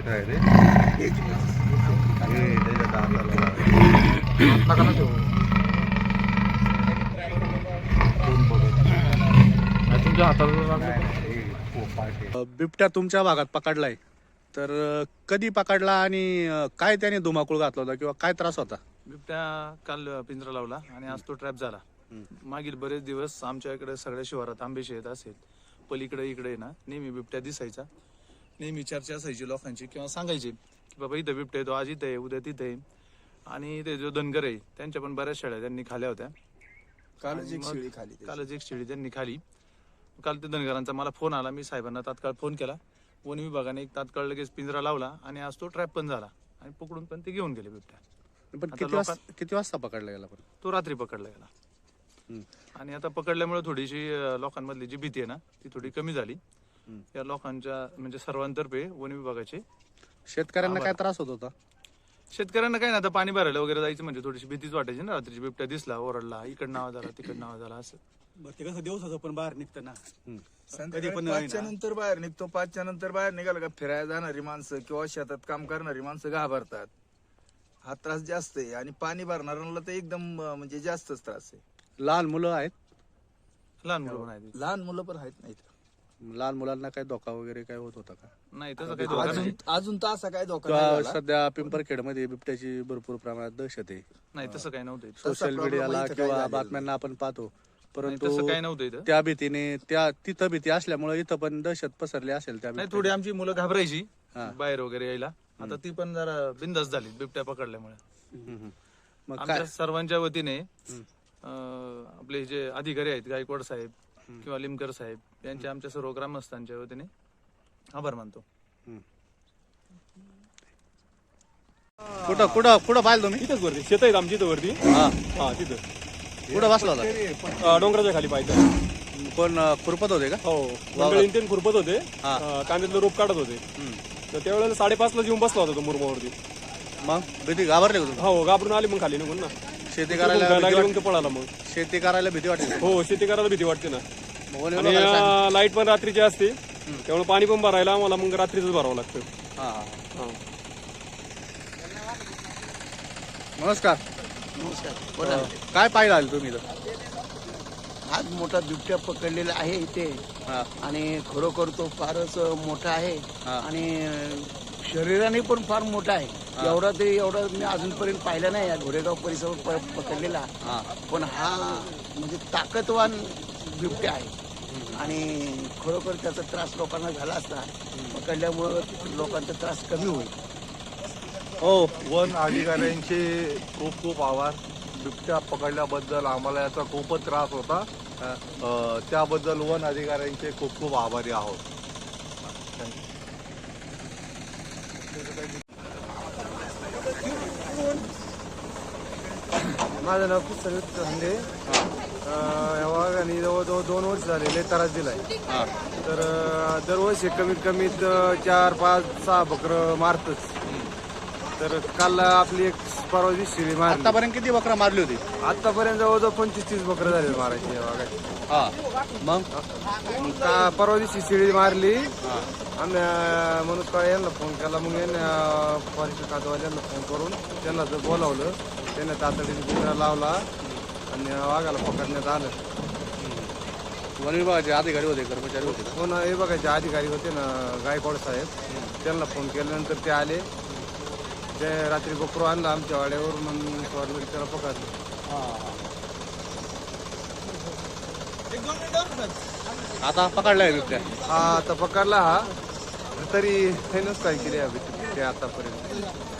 मोठं आहे नाही. तुमच्या हाताला हे. बिबट्या तुमच्या भागात पकडलाय. तर कधी पकडला आणि काय त्याने धुमाकूळ घातला होता किंवा काय त्रास होता? बिबट्या काल पिंजरा लावला आणि आज तो ट्रॅप झाला. मागील बरेच दिवस आमच्या इकडे सगळ्या शिवारात आंबेशी येत असेल. पलीकडे इकडे ना नेहमी बिबट्या दिसायचा. नेहमी चर्चा असायची लोकांची किंवा सांगायची की बाबा इथं बिबट्या येतो आज इथं आहे उद्या तिथं आहे. आणि ते जो धनगर आहे त्यांच्या पण बऱ्याच शेळ्या त्यांनी खाल्या होत्या. कालच एक शेळी खाली. कालच एक शेळी त्यांनी खाली. काल ते धनगरांचा मला फोन आला मी साहेबांना तात्काळ फोन केला. वन विभागाने एक तात्काळ लगेच पिंजरा लावला आणि आज तो ट्रॅप पण झाला. आणि पकडून पण ते घेऊन गेले बिबट्या. पण किती वाजता किती वाजता पकडला गेला पण? तो रात्री पकडला गेला. हम्म. आणि आता पकडल्यामुळे थोडीशी अं, लोकांमधली जी भीती आहे ना ती थोडी कमी झाली. या लोकांच्या म्हणजे सर्वांतर्फे वन विभागाचे शेतकऱ्यांना काय त्रास होत होता? शेतकऱ्यांना काय ना आता पाणी भरायला वगैरे जायचं म्हणजे थोडीशी भीतीच वाटायची ना रात्रीची बिबट्या दिसला ओरडला इकडं नाव झाला तिकडं नाव झाला असं. बरं ते कसं दिवसाचं पण बाहेर निघतं ना. संध्याकाळी पण पाचच्या नंतर बाहेर निघतो पाचच्या नंतर बाहेर निघालं का फिरायला जाणारी माणसं किंवा शेतात काम करणारी माणसं घाबरतात. हा त्रास जास्त आहे आणि पाणी भरणाऱ्यांना तर एकदम म्हणजे जास्तच त्रास आहे. लहान मुलं आहेत? लहान मुलं पण आहेत. लहान मुलं पण आहेत नाहीत. लहान मुलांना काय धोका वगैरे काय होत होता का? नाही तसं काही धोका अजून नाही. अजून तर असा काय धोका नाही किंवा झाला. सध्या पिंपरखेडमध्ये बिबट्याची भरपूर प्रमाणात दहशत आहे. नाही तसं काही नव्हतं इथं. सोशल problem मीडियाला इथं काही किंवा झालेलं बातम्यांना आपण पाहतो. नाही परंतु तसं काही नव्हतं इथं. त्या भीतीने त्या तिथं भीती असल्यामुळे इथं पण दहशत पसरली असेल त्या नाही. थोडी आमची मुलं घाबरायची हा. बाहेर वगैरे यायला. आता ती पण जरा बिंदास झाली बिबट्या पकडल्यामुळे. हम्म, हम्म. मग आमच्या सर्वांच्या वतीने अं, आपले जे अधिकारी आहेत गायकवाड साहेब किंवा लिमकर साहेब यांच्या आमच्या सर्व ग्रामस्थांच्या वतीने आभार मानतो. कुठं कुठं कुठं पाहिलं तुम्ही? तिथंच वरती. शेत आहेत आमची इथं वरती. हा. हा तिथं. कुठं बसला होता? अं, डोंगराच्या खाली पाहिजे अं, खुरपत होते का? हो. मंडळी इंटेन खुरपत होते. अं, कांद्यातलं रोप काढत होते. तर त्यावेळेला साडेपाचला येऊन बसला होता तो मुरमावरती. मग? भीती घाबरले का तुम्ही? हो घाबरून आली मग खाली निघून ना. शेती करायला भीती वाट- तो पळाला मग. शेती करायला भीती वाटते हो शेती करायला भीती वाटते ना. आणि लाइट पण रात्रीची असते. त्यामुळे पाणी पण भरायला आम्हाला मग रात्रीच भरावं लागतं. हा, हा. हा. नमस्कार. नमस्कार. बोला. काय पाहिलं आले तुम्ही इथं? आज मोठा बिबट्या पकडलेला आहे इथे. हा. आणि खरोखर तो फारच मोठा आहे. हा. आणि शरीराने पण फार मोठा आहे. एवढा तरी एवढा मी अजूनपर्यंत पाहिला नाही या घोडेगाव परिसर प- पकडलेला. पण हा म्हणजे ताकदवान बिबट्या आहे. आणि खरोखर त्याचा त्रास लोकांना झाला असता पकडल्यामुळं लोकांचा त्रास कमी होईल. हो वन अधिकाऱ्यांचे खूप खूप आभार. बिबट्या पकडल्याबद्दल आम्हाला याचा खूपच त्रास होता. अं, त्याबद्दल वन अधिकाऱ्यांचे खूप खूप आभारी आहोत. माझं नाव किसन हंडे. या वाघाने जवळजवळ दोन वर्ष झालेले त्रास दिलाय. तर दरवर्षी कमीत कमीत अं, चार पाच सहा बकरं मारतच. तर काल आपली एक परवा दिवशी मारली. आतापर्यंत किती बकरा मारली होती? आतापर्यंत जवळजवळ पंचवीस तीस बकरं झाले मारायची या वाघाची हा. मग? का परवा दिवशी शिळी मारली. आम्ही मनोज काळे यांना फोन केला. मग यांना फॉरेस्ट खातवाल्यांना फोन करून त्यांना जर बोलावलं त्यांना तातडीने पिंजरा लावला आणि वाघाला पकडण्यात आलं. वन विभागाचे अधिकारी होते कर्मचारी होते का? फोन हे बघायचे अधिकारी होते ना गायकवाड साहेब. त्यांना फोन केल्यानंतर ते आले. ते रात्री बकरू आणलं आमच्या वाड्यावरून आणि फॉर्मेट त्याला पकडलं. आता पकडलाय बिबट्या? हा आता पकडला हा. तरी हेनच काय केली अभि ते आतापर्यंत.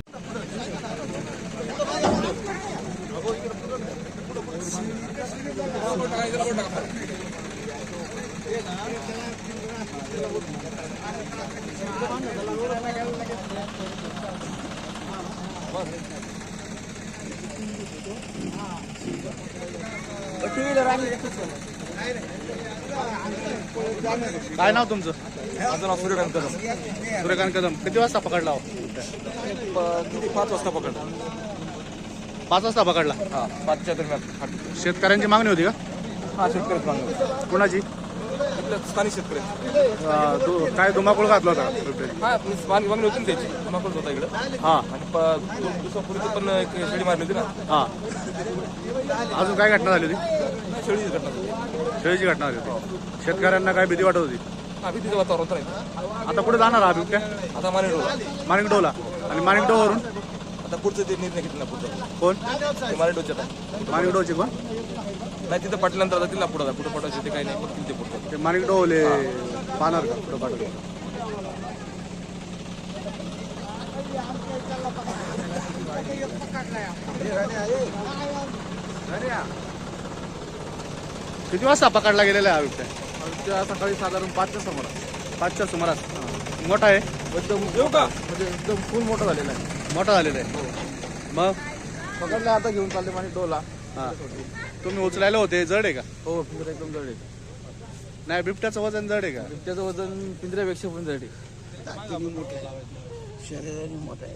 काय नाव तुमचं? माझं नाव सूर्यकांत कदम. सूर्यकांत कदम. किती वाजता पकडला हो? पाच वाजता पकडला. पाच वाजता पकडला. हा पाचच्या दरम्यान. हा शेतकऱ्यांची मागणी होती का? हा शेतकरीच मागणी कुणाची? इथल्या स्थानिक शेतकरी अं, दु- काय धुमाकूळ घातला होता बिबट्याने? हा मागणी मागणी होती ना त्याची. धुमाकूळ होता इकडं. हा. आणि प- दोन दिवसापूर्वी पण एक शेळी मारली होती ना. हा. अजून काय घटना झाली होती? नाही, शेळीची घटना होती. शेळीची घटना झाली होती. शेतकऱ्यांना काय भीती वाटत होती? हा भीतीचं वातावरण आहे. आता पुढे जाणार हा बिबट्या? आता माने माणिकडोला आणि माणिकडोवरून आता पुढचं ते निर्णय घेतला पुढचा. कोण? ते डोच्यात आहे माणिकडोचे कोण? नाही तिथं पाटल्यानंतर आता तिला पुढं कुठं पाठवायचं ते काही नाही. पण ते पुढचं ते माणिकडोले पाहणार का? पुढं पाठवलं? किती वाजता पकडला गेलेला आहे हा बिबट्या सकाळी साधारण पाचच्या समोर पाचच्या सुमारास. मोठा आहे? एकदम येऊ का म्हणजे एकदम फुल मोठं झालेलं आहे. मोठा झालेला आहे. मग? पकडलं आता घेऊन चालले माझे डोला हा. तुम्ही उचलायला होते जड आहे का? हो पिंजरा एकदम जड आहे. नाही बिबट्याचं वजन जड आहे का? त्याचं वजन पिंजऱ्यापेक्षा पण जड आहे. शरीराने मोठा आहे.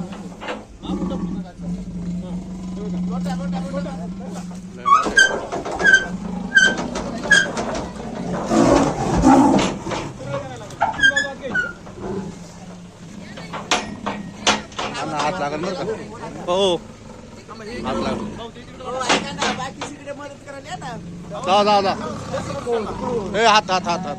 हा ना, हात लागल बरं का? हो. हात लागल. जा जा जा. ए हात हात हात हात.